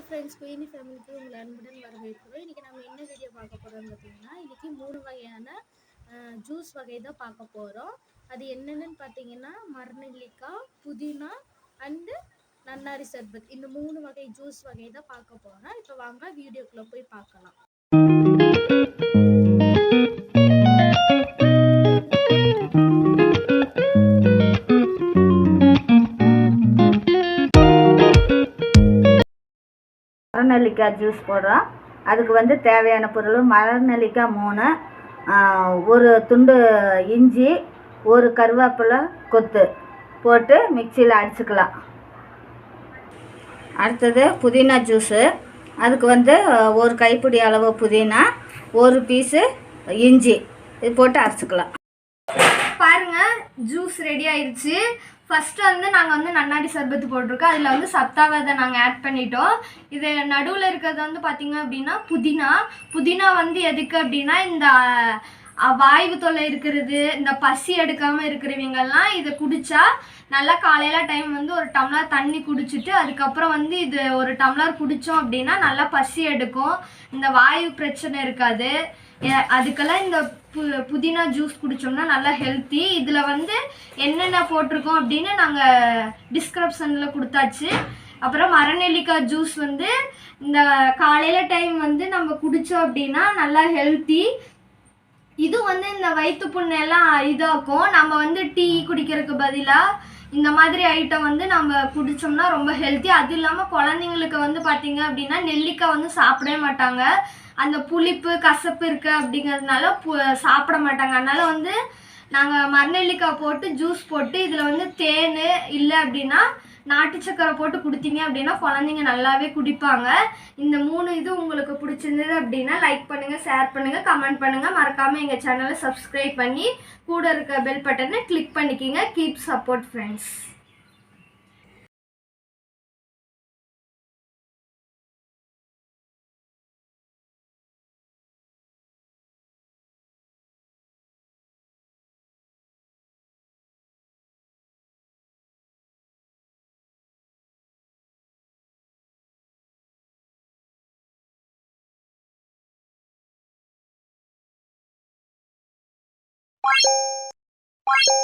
Hi friends Quinny ஃபேமிலிக்கு உங்களை அன்புடன் வரவேற்கிறோம். இன்றைக்கி நம்ம என்ன வீடியோ பார்க்க போகிறோம்னு பார்த்தீங்கன்னா இன்றைக்கி மூணு வகையான ஜூஸ் வகை தான் பார்க்க போகிறோம் அது என்னென்னு பார்த்தீங்கன்னா மரநெல்லிக்காய் புதினா அண்டு நன்னாரி சர்பத். இந்த மூணு வகை ஜூஸ் வகை தான் பார்க்க போகிறோம் இப்போ வாங்க வீடியோக்குள்ளே போய் பார்க்கலாம். மரநெல்லிக்காய் ஜூஸ் போடுறோம். அதுக்கு வந்து தேவையான பொருள் மரநெல்லிக்காய் மூணு ஒரு துண்டு இஞ்சி ஒரு கருவேப்பிலை கொத்து போட்டு மிக்சியில் அடிச்சுக்கலாம். அடுத்தது புதினா ஜூஸு. அதுக்கு வந்து ஒரு கைப்பிடி அளவு புதினா ஒரு பீஸு இஞ்சி இது போட்டு அரைச்சிக்கலாம். பாருங்கள் ஜூஸ் ரெடி ஆயிடுச்சு ஃபஸ்ட்டு வந்து நாங்கள் வந்து நன்னாடி சர்பத்து போட்டிருக்கோம். அதில் வந்து சத்தாவதை நாங்கள் ஆட் பண்ணிட்டோம். இது நடுவில் இருக்கிறது வந்து பார்த்திங்க அப்படின்னா புதினா. புதினா வந்து எதுக்கு அப்படின்னா இந்த வாய்வு தொல்லை இருக்கிறது இந்த பசி எடுக்காமல் இருக்கிறவங்கெல்லாம் இதை குடிச்சா நல்லா காலையில் டைம் வந்து ஒரு டம்ளர் தண்ணி குடிச்சிட்டு அதுக்கப்புறம் வந்து இது ஒரு டம்ளர் குடித்தோம் அப்படின்னா நல்லா பசி எடுக்கும். இந்த வாயு பிரச்சனை இருக்காது. அதுக்கெல்லாம் இந்த பு புதினா ஜூஸ் குடித்தோம்னா நல்லா ஹெல்த்தி இதில் வந்து என்னென்ன போட்டிருக்கோம் அப்படின்னு நாங்கள் டிஸ்கிரிப்ஷனில் கொடுத்தாச்சு. அப்புறம் மரநெல்லிக்காய் ஜூஸ் வந்து இந்த காலையில் டைம் வந்து நம்ம குடித்தோம் அப்படின்னா நல்லா ஹெல்த்தி இது வந்து இந்த வயிற்று புண்ணெல்லாம் இதாக்கும். நம்ம வந்து டீ குடிக்கிறதுக்கு பதிலாக இந்த மாதிரி ஐட்டம் வந்து நம்ம குடிச்சோம்னா ரொம்ப ஹெல்த்தி அது இல்லாமல் குழந்தைங்களுக்கு வந்து பார்த்தீங்க அப்படின்னா நெல்லிக்காய் வந்து சாப்பிடவே மாட்டாங்க. அந்த புளிப்பு கசப்பு இருக்குது அப்படிங்கிறதுனால பு சாப்பிட மாட்டாங்க. அதனால வந்து நாங்கள் மரநெல்லிக்காய் போட்டு ஜூஸ் போட்டு இதில் வந்து தேன் இல்லை அப்படின்னா நாட்டு சக்கரை போட்டு கொடுத்தீங்க அப்படின்னா குழந்தைங்க நல்லாவே குடிப்பாங்க. இந்த மூணு இது உங்களுக்கு பிடிச்சிருந்தது அப்படின்னா லைக் பண்ணுங்கள் ஷேர் பண்ணுங்கள் கமெண்ட் பண்ணுங்கள் மறக்காமல் எங்கள் சேனலை சப்ஸ்கிரைப் பண்ணி கூட இருக்க பெல் பட்டனை கிளிக் பண்ணிக்கிங்க. Keep support friends Bye.